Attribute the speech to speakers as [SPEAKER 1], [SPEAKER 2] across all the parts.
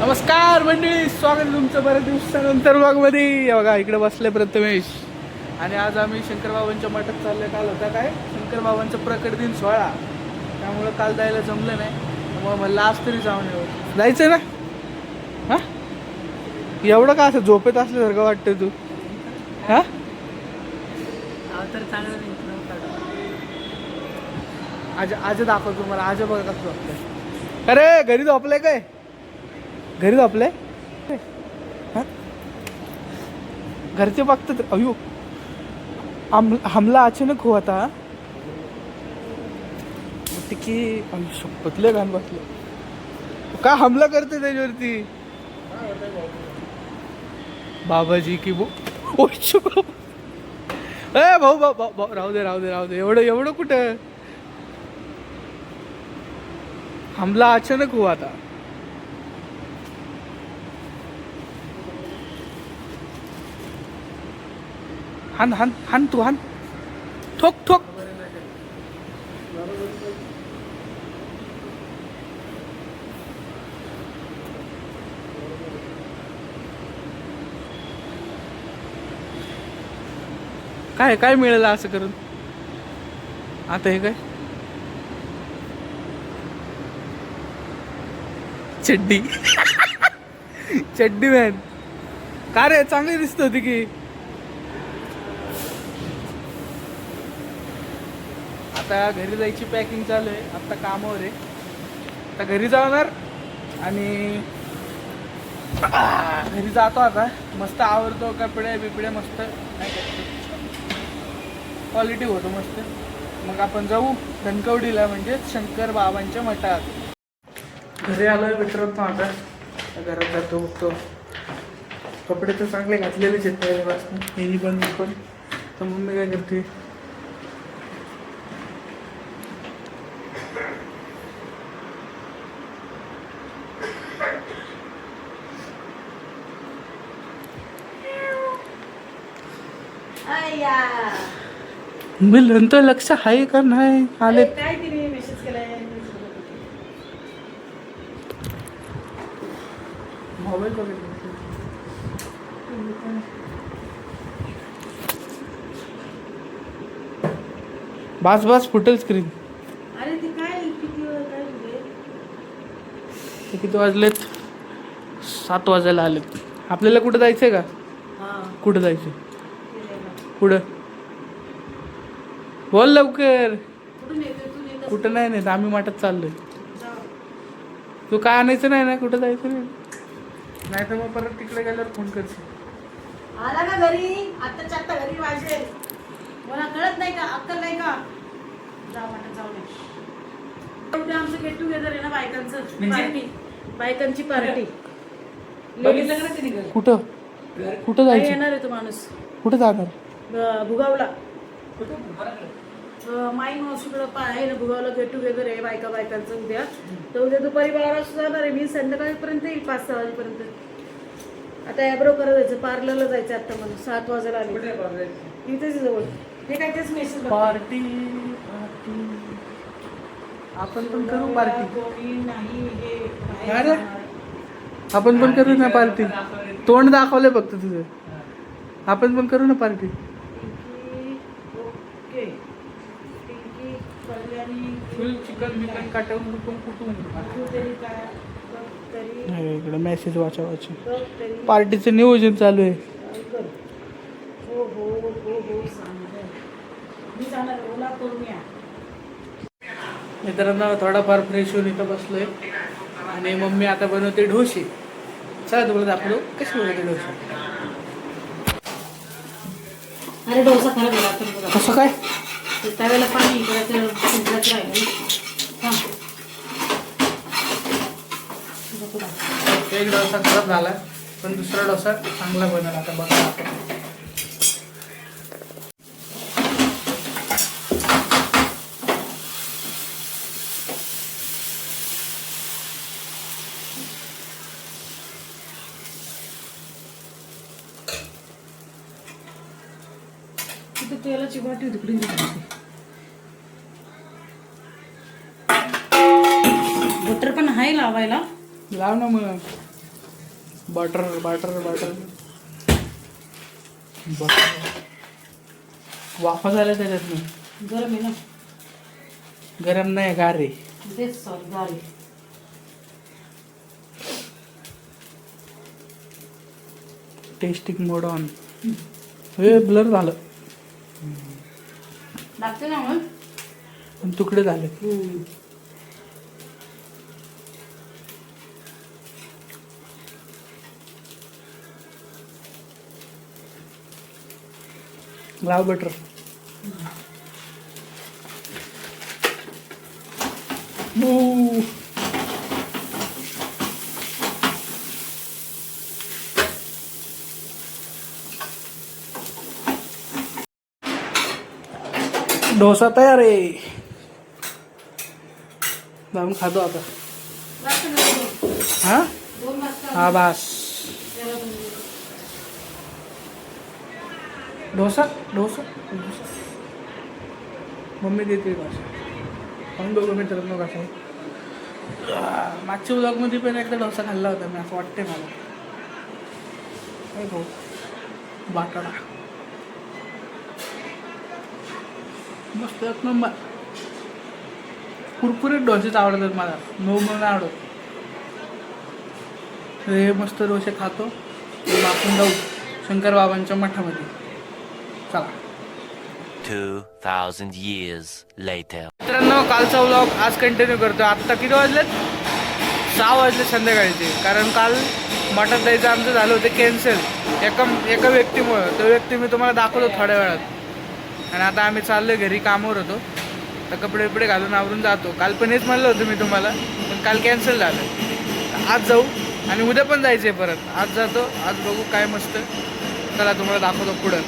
[SPEAKER 1] नमस्कार मंडळी स्वागत तुमचं बऱ्याच दिवसानंतरमध्ये बघा इकडे बसले प्रथमेश. आणि आज आम्ही शंकरबाबांच्या मठात चाललोय. काल होता काय? शंकरबाबांचा प्रकट दिन सोहळा. त्यामुळं काल जायला जमलं नाही. त्यामुळे म्हणलं आज तरी जाऊन येऊ. जायचं ना? हा? एवढं का असं झोपेत असल्यासारखं वाटतं तू? हा?
[SPEAKER 2] तर चांगलं
[SPEAKER 1] आज आज दाखव तुम्हाला. आज बघा कसं झोपलंय अरे घरी झोपलंय काय? घरी झोपलंय हा? घरचे बघतात अयो आम हमला अचानक हो आता की अयो, शपथले घाण बसले. का हमला करते त्याच्यावरती? बाबाजी की बो ओ ए भाऊ भाऊ भाऊ भाऊ, राहू दे राहू दे राहू दे. एवढं एवढं कुठं? हमला अचानक हो आता. हान हान हान तू हान ठोक ठोक काय काय मिळालं असं करून? आता हे काय? चड्डी. चड्डी मॅन का रे? चांगली दिसत होती की? आता घरी जायची पॅकिंग चालू आहे. आत्ता कामावर आहे. आता घरी जाणार आणि घरी जातो आता. मस्त आवडतो कपडे बिपडे मस्त. क्वालिटी होतो मस्त. मग आपण जाऊ धनकवडीला म्हणजे शंकर बाबांच्या मठात. घरी आलोय मित्रांनो आता. आता घरात जातो बघतो कपडे तर चांगले घातलेलेच आहेत पहिल्यापासून. हेही पण पण. तर मम्मी काय करते? मी नंतर लक्ष आहे का नाही? आले.
[SPEAKER 2] काय तिने मेसेज केलाय?
[SPEAKER 1] मोबाईल बघितला. बास बास फुटेल स्क्रीन
[SPEAKER 2] अरे ते काय किती काय म्हणजे?
[SPEAKER 1] किती वाजलेत? सात वाजायला आलेत. आपल्याला कुठं जायचंय का?
[SPEAKER 2] हा.
[SPEAKER 1] कुठं जायचं
[SPEAKER 2] ते
[SPEAKER 1] कुठं बोल लवकर? कुठं नाही नाही आम्ही मठात चाललोय. तू काय आणायचं नाही ना? कुठं जायचं नाही? नाही तर मग परत तिकडे गेल्यावर फोन करशील.
[SPEAKER 2] आला का घरी? आत्ताच्या आत्ता घरी वाजेल मला कळत नाही का? अक्कल नाही का? जा जाऊ आमचं गेट टुगेदर आहे ना बायकांचं?
[SPEAKER 1] म्हणजे?
[SPEAKER 2] पार्टी बायकांची पार्टी
[SPEAKER 1] कुठं? कुठं जायचं?
[SPEAKER 2] येणार आहे तो माणूस.
[SPEAKER 1] कुठं जाणार?
[SPEAKER 2] भुगावला. माई मावशीकडं पा आहे ना भुगावला गेट टुगेदर आहे बायका बायकांचं उद्या. तर उद्या दुपारी बारा वाजता जाणार आहे. मी संध्याकाळपर्यंत येईल पाच सहा वाजेपर्यंत. आता ॲब्रो करत जायचं पार्लरला जायचं आता मला सात वाजायला आले. तिथेच जवळ. हे काय तेच मेसेज
[SPEAKER 1] पार्टी पार्टी आपण पण करू पार्टी
[SPEAKER 2] नाही हे.
[SPEAKER 1] आपण पण करू ना पार्टी तोंड दाखवले फक्त तुझं. आपण पण करू ना पार्टी फुल चिकन बिकन काटवून कुटून कुटून.
[SPEAKER 2] तू तरी काय बघ तरी
[SPEAKER 1] इकडे मेसेज वाचा वाचा. पार्टीचं नियोजन चालू आहे. मित्रांनो थोडाफार फ्रेश होऊन इथं बसलोय. आणि मम्मी आता बनवते ढोसे चला तुम्हाला दाखवतो कशी बनवते ढोसे
[SPEAKER 2] अरे डोसा
[SPEAKER 1] कसं काय?
[SPEAKER 2] तव्याला पाणी इकडे शिजत राहील
[SPEAKER 1] एक डोसा खराब झाला पण दुसरा डोसा चांगला बनला आता बघा आपण.
[SPEAKER 2] तिथे तेलाची वाटी होती तिकडे बटर पण आहे लावायला.
[SPEAKER 1] लाव ना मग. बटर बटर बटर बटर वाफा झाल्या त्याच्यातनं.
[SPEAKER 2] गरम आहे ना.
[SPEAKER 1] गरम नाही गार रे
[SPEAKER 2] तेच सॉरी गाडी
[SPEAKER 1] टेस्टिंग मोड ऑन हे ब्लर झालं.
[SPEAKER 2] लागते ना
[SPEAKER 1] पण तुकडे झाले. लाव बटर डोसा तयार आहे. जाऊन खातो आता. हां?
[SPEAKER 2] हा
[SPEAKER 1] हा बास. डोसा? डोसा? डोसा. मम्मी देते डोसा पण बघू मित्रांनो मग आह, मागच्या ब्लॉगमध्ये पण एकदा डोसा खाल्ला होता मी असं वाटते मला. भाऊ? बाटाडा मस्त एक नंबर कुरकुरीत डोसेच आवडतात मला. मऊ नाही आवडत हे मस्त डोसे खातो. आपण जाऊ शंकर बाबांच्या मठामध्ये. चला.
[SPEAKER 3] 2,000 years later.
[SPEAKER 1] मित्रांनो कालचा व्लॉग आज कंटिन्यू करतो आत्ता किती वाजलेत? सहा वाजले संध्याकाळचे. कारण काल मठात जायचं आमचं झालं होतं कॅन्सल एका एका व्यक्तीमुळं. तो व्यक्ती मी तुम्हाला दाखवतो थोड्या वेळात. आणि आता आम्ही चाललो घरी कामावर होतो. तर कपडे बिपडे घालून आवरून जातो. काल पण हेच म्हणलं होतं मी तुम्हाला पण काल कॅन्सल झालं. आज जाऊ आणि उद्या पण जायचं आहे परत. आज जातो आज बघू काय मस्त. चला तुम्हाला दाखवतो पुढं.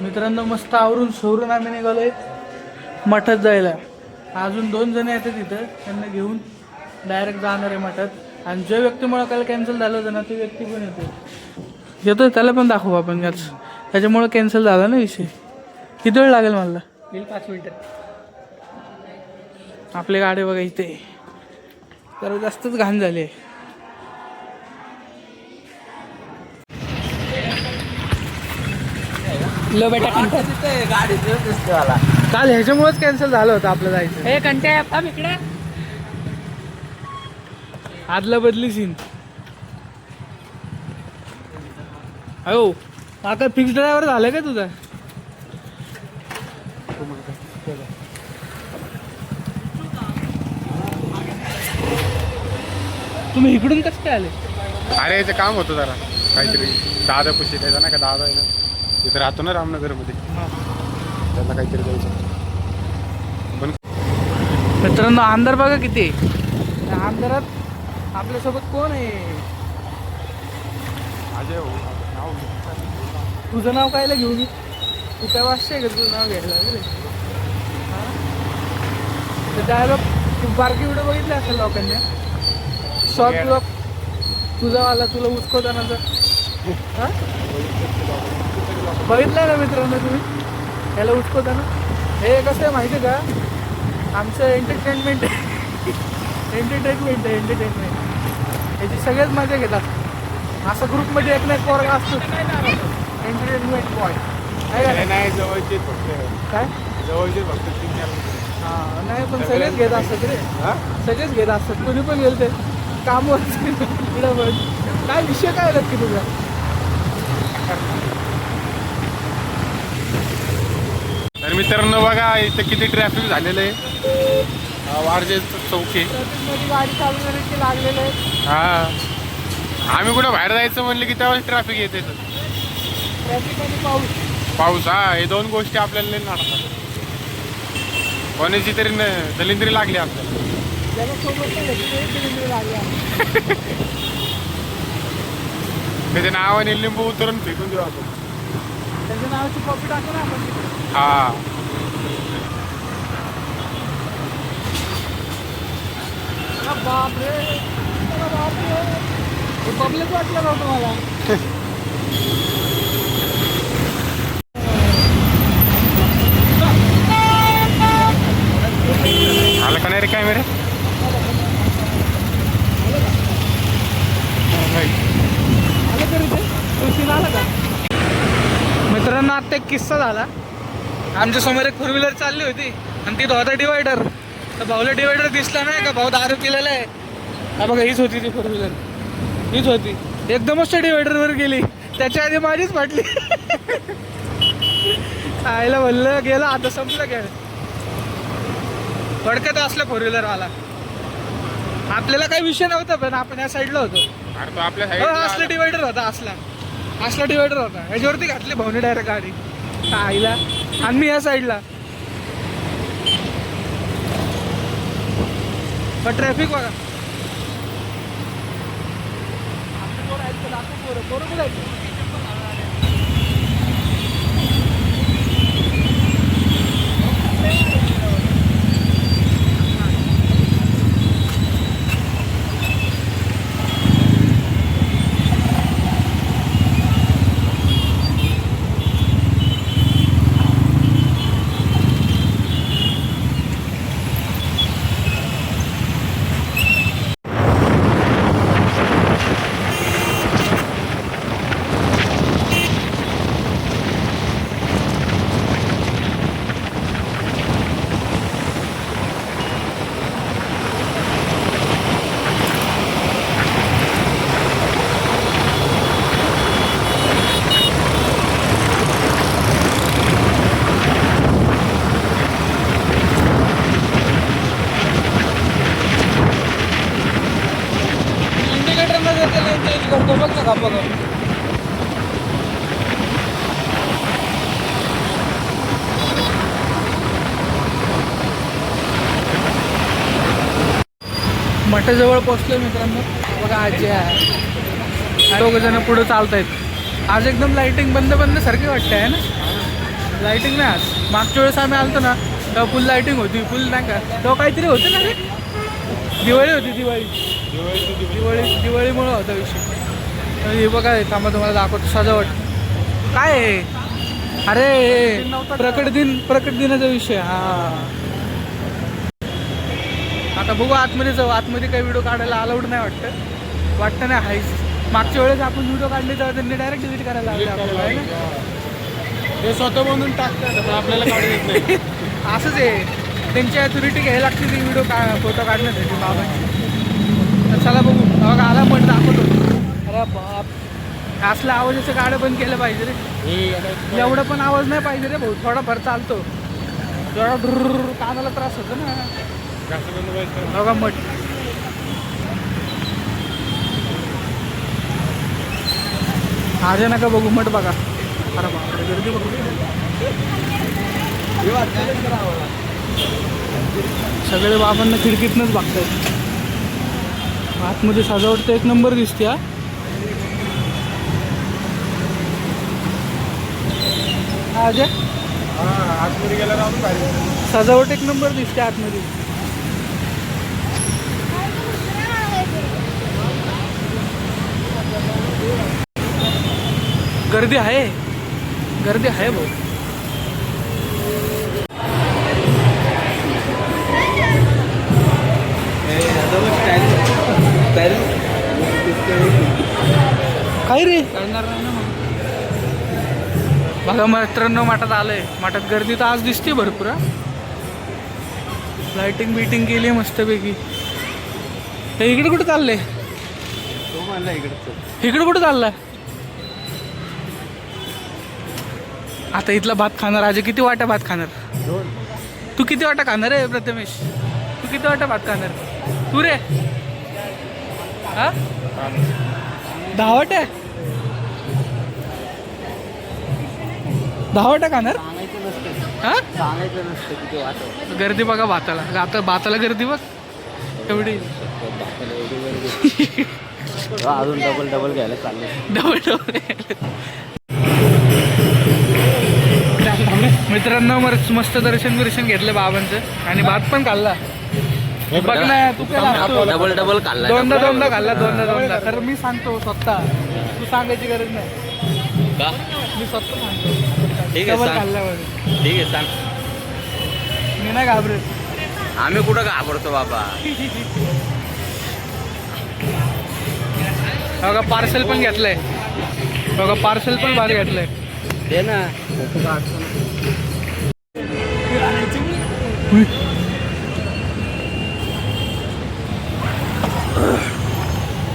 [SPEAKER 1] मित्रांनो मस्त आवरून सोरून आम्ही निघालोय मठात जायला. अजून दोन जण येतात तिथं त्यांना घेऊन डायरेक्ट जाणार आहे मठात. आणि ज्या व्यक्तीमुळे काल कॅन्सल झालं होतं ना ती व्यक्ती पण येते येतोय त्याला पण दाखवू आपण याच. त्याच्यामुळे कॅन्सल झाला ना विषय. किती वेळ लागेल मला? येईल पाच मिनटं. आपली गाडी बघा इथे. तर जास्तच घाण झाली. आहे लो बेटा काल ह्याच्यामुळेच कॅन्सल झालं होतं आपलं जायचं.
[SPEAKER 2] हे कंटे थांब इकडे.
[SPEAKER 1] आदला बदली सीन अयो आता फिक्स ड्रायव्हर झालं का तुझा? तुम्ही इकडून कसं काय आले?
[SPEAKER 4] अरे याचं काम होतं जरा. काहीतरी दादा पुशी त्याचा नाही का दादा आहे ना? तिथं राहतो ना रामनगरमध्ये. त्याला काहीतरी द्यायचं. पण
[SPEAKER 1] मित्रांनो अंधार बघा किती. त्या अंधारात आपल्यासोबत कोण आहे?
[SPEAKER 4] अजय हो नाव.
[SPEAKER 1] तुझं नाव कायला घेऊ मी तू काय वाजते का तुझं नाव घ्यायला? तर तू बारकी व्हिडिओ बघितले असेल लोकांनी? शॉर्ट ब्लॉग तुझा वाला तुला उचकवतानाचा हा? बघितलंय ना मित्रांनो तुम्ही? त्याला उचकवताना हे कसं आहे माहिती आहे का? आमचं एंटरटेनमेंट एंटरटेनमेंट आहे एंटरटेनमेंट याची सगळेच मजा घेतात. असं ग्रुपमध्ये एक ना एक पोरगा असतो. एंटरटेनमेंट बॉय आहे का
[SPEAKER 4] नाही,
[SPEAKER 1] नाही?
[SPEAKER 4] नाही जवळचे फक्त.
[SPEAKER 1] काय?
[SPEAKER 4] जवळचे फक्त तीन चार
[SPEAKER 1] हा नाही पण सगळेच घेत असतात रे? सगळेच घेत असतात. कोणी पण गेलं ते कामवर काय विषय काय नक्की तुझा
[SPEAKER 4] तर मित्रांनो बघा इथं किती ट्रॅफिक झालेलं आहे. वारजे चौकी.
[SPEAKER 1] गाडी चालवण्याचे लागलेले आहेत
[SPEAKER 4] हा. आम्ही कुठं बाहेर जायचं म्हणलं की त्यावेळेस ट्रॅफिक येते
[SPEAKER 1] ट्रॅफिक आणि पाऊस.
[SPEAKER 4] पाऊस हा हे दोन गोष्टी आपल्याला नाडतात कोणाची तरी न दलिंद्री लागली आपल्याला.
[SPEAKER 1] ज्याला सोबत नाही घेतलं, ते किलोमीटर लागले
[SPEAKER 4] त्याच्या नावाने लिंबू उतरून फेकून देऊ आपण
[SPEAKER 1] त्याच्या नावाची कॉपी टाकू ना आपण तिकडे.
[SPEAKER 4] हा
[SPEAKER 1] अरे बापरे अरे बापरे हे पब्लिक वाटलं नव्हतं मला
[SPEAKER 4] आलं का नाही रे काय मेरे
[SPEAKER 1] गोष्ट एक किस्सा झाला. आमच्यासमोर एक फोर व्हीलर चालली होती. आणि तिथं होता डिवायडर तर भाऊला डिवायडर दिसला नाही का? भाऊ दारू पिलेला आहे. हा बघा हीच होती ती फोर व्हीलर हीच होती. एकदमच त्या डिवायडरवर गेली. त्याच्या आधी माझीच फाटली. आईला म्हणलं गेला आता संपलं खेळ. फडकत असलं फोर व्हीलर वाला आपल्याला काही विषय नव्हता पण आपण या साईडला होतो.
[SPEAKER 4] तो आपल्या
[SPEAKER 1] हो, असला डिवायडर होता असला. असला डिवायडर होता. याच्यावरती घातली भाऊने डायरेक्ट गाडी. आईला? आणि मी या साईडला. पण ट्रॅफिक बघा. बरोबर आहे आहेत तर आपली पोरं- पोरं कुठं आहेत? इंडिकेटरमध्ये चेंज करतो बघ ना गप्पा बघ मठाजवळ पोचलोय मित्रांनो. बघा आजी आहे. दोघ जण पुढे चालतायत. आज एकदम लाइटिंग बंद बंद सारखी वाटते आहे ना? लाइटिंग नाही आज. मागच्या वेळेस आम्ही आलतो ना तेव्हा फुल लाइटिंग होती. फुल नाही का? तेव्हा काहीतरी होतं ना रे? दिवाळी होती दिवाळी. दिवाळी दिवाळीमुळं होता विषय. हे बघा थांबा तुम्हाला दाखवतो सजावट. काय आहे अरे प्रकट दिन प्रकट दिनाचा विषय हा. आता बघू आतमध्ये जाऊ. आतमध्ये काही व्हिडिओ काढायला अलाउड नाही वाटतं. वाटतं नाही हायच मागच्या वेळेस आपण व्हिडिओ काढले तेव्हा त्यांनी डायरेक्ट डिलीट करायला लागले आपल्याला
[SPEAKER 4] हे स्वतः बनवून टाकतात आपल्याला काढू येत नाही.
[SPEAKER 1] असंच आहे. त्यांची अथॉरिटी घ्यायला लागते ती व्हिडिओ का फोटो काढण्यासाठी बाबांची तर चला बघू. बघा आला पण दाखवतो. अरे बाप. असल्या आवाजाचं गाडं बंद केलं पाहिजे रे. एवढा पण आवाज नाही पाहिजे रे भाऊ. थोडाफार चालतो. जरा कानाला त्रास होतो ना. बघा मठ आज नका बघू मठ बघा. अरे बापरे गर्दी बघू. सगळे बाबांना खिडकीतनंच बघतायत. आतमध्ये सजावट तर एक नंबर दिसते हा अजय
[SPEAKER 4] हा आतमध्ये पाहिजे
[SPEAKER 1] सजावट एक नंबर दिसते आतमध्ये. गर्दी आहे. गर्दी आहे भाऊ. काय रे? बघा मित्रांनो आलं आलंय. माठात गर्दी तर आज दिसते भरपूर लाइटिंग बिटिंग केली आहे मस्तपैकी. हे इकडे कुठं चाललंय?
[SPEAKER 4] इकडचं
[SPEAKER 1] इकडे कुठं चाललाय? आता इथला भात खाणार आज किती वाटा भात खाणार? तू किती वाटा खाणार आहे प्रथमेश? तू किती वाटा भात खाणार? तू रे? हा? दहा वाट्या? दहा वाटा खाणार
[SPEAKER 2] सांगायचं नसतं.
[SPEAKER 1] हा?
[SPEAKER 2] सांगायचं नसतं किती वाटत.
[SPEAKER 1] गर्दी बघा भाताला. आता भाताला गर्दी बघ. एवढी.
[SPEAKER 2] अजून डबल डबल घ्यायला चाललं
[SPEAKER 1] डबल डबल मित्रांनो मर- मस्त दर्शन दर्शन घेतलं बाबांचं. आणि भात पण खाल्ला. बघ ना तू काय लागतो?
[SPEAKER 2] डबल डबल खाल्ला.
[SPEAKER 1] दोनदा दोनदा खाल्ला दोनदा दोनदा. खरं मी सांगतो स्वतः. तू सांगायची गरज नाही.
[SPEAKER 2] का?
[SPEAKER 1] मी स्वतः सांगतो.
[SPEAKER 2] ठीक आहे, सांग. ठीक आहे सांग.
[SPEAKER 1] मी नाही घाबरत.
[SPEAKER 2] आम्ही कुठं घाबरतो बाबा?
[SPEAKER 1] बघा पार्सल पण घेतलंय. बघा पार्सल पण भारी घेतलंय.
[SPEAKER 5] दे ना.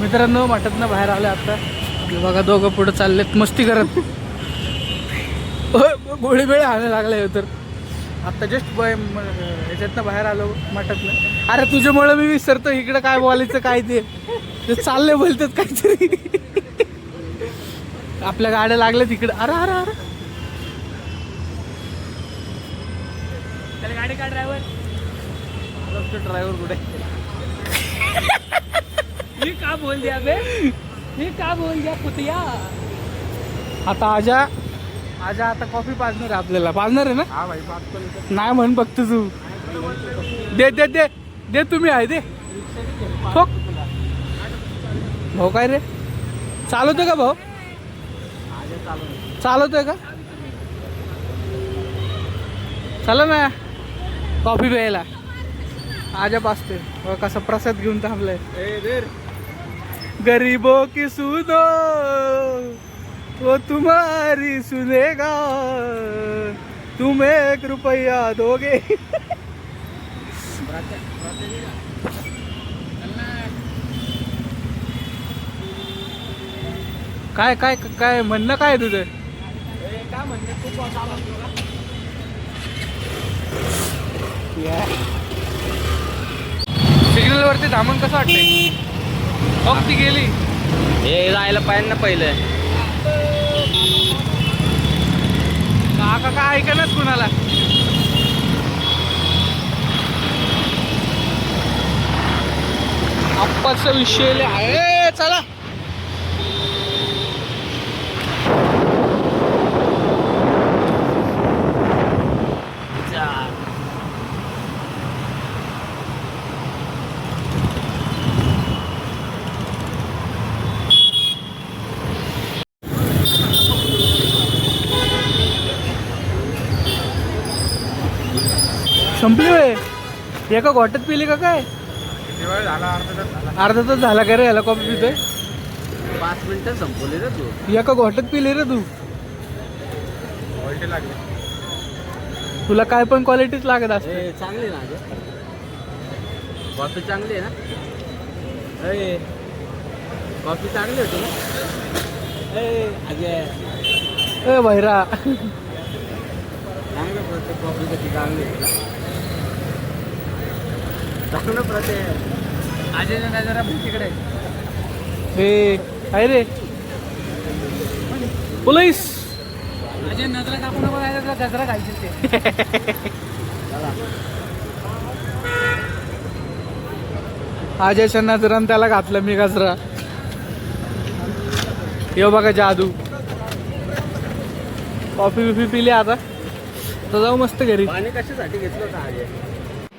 [SPEAKER 1] मित्रांनो मठातनं बाहेर आले आता. बघा दोघं पुढे चाललेत. मस्ती करत. गोळी बेळे हाणे लागले तर. आता जस्ट बाय ह्याच्यातनं बाहेर आलो मठातनं. अरे तुझ्यामुळे मी विसरतो इकडं काय बोलायचं काय ते. ते चालले बोलतात काहीतरी. आपल्या गाड्या लागल्या तिकडे. अरे अरे अरे. त्याला गाडी का ड्रायव्हर ड्रायव्हर कुठे मी का बोल दिया बे मी का बोल दिया कुतिया आता आजा आजा आता कॉफी पाजणार आहे आपल्याला. पाजणार आहे ना?
[SPEAKER 4] हा भाई
[SPEAKER 1] नाही म्हण बघतो तू. दे दे दे. दे तुम्ही आहे दे. ठोक. भाऊ काय रे? चालवतोय का भाऊ? चालवतोय का? चला ना. कॉफी प्यायला. आजा बघ कसा प्रसाद घेऊन थांबलाय. गरीबों की सुनो. वो तुम्हारी सुनेगा। तुम एक रुपया दोगे। काय काय काय म्हणणं काय तुझं? सिग्नल वरती थांबून कसं वाटतंय? हो ती गेली.
[SPEAKER 5] हे जायला पाहिजे ना पहिलं.
[SPEAKER 1] काका काय ऐकणच कुणाला? आप्पाचा विषय लय आहे. चला संपली होय एका गोट्यात पिली का काय?
[SPEAKER 4] झाला? अर्धा तास झाला.
[SPEAKER 1] अर्धा तास झाला का रे याला कॉफी पितोय?
[SPEAKER 5] पाच मिनिटं संपवली रे तू.
[SPEAKER 1] एका गोट्यात पिली रे तू.
[SPEAKER 4] क्वालिटी लागली.
[SPEAKER 1] तुला काय पण क्वालिटीच लागत असते
[SPEAKER 5] ए चांगली ना अजय कॉफी चांगली आहे ना? ए कॉफी चांगली होती ना ए अजय
[SPEAKER 1] ए भैरा
[SPEAKER 5] चांगलं कॉफी कशी चांगली होती ना
[SPEAKER 1] अजय जरा तिकडे. काय रे. पोलीस. अजय नजरा टाकू नको नाही गजरा घालतील ते. अजयच्या नजरानं त्याला घातलं मी गजरा. येऊ बघा जादू. कॉफी बिफी पिली आता. तर जाऊ मस्त घरी.
[SPEAKER 5] पाणी कशासाठी घेतलं होतं अजय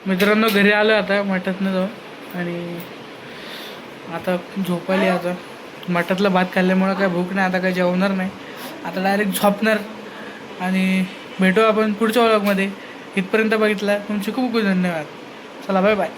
[SPEAKER 1] मित्रांनो घरी आलो आता मठातनं जाऊन. आणि आता झोपायला आता. मठातला भात खाल्ल्यामुळं काय भूक नाही आता काय जेवणार नाही. आता डायरेक्ट झोपणार. आणि भेटू आपण पुढच्या व्लॉगमध्ये इथपर्यंत बघितला तुमचे खूप खूप धन्यवाद. चला बाय बाय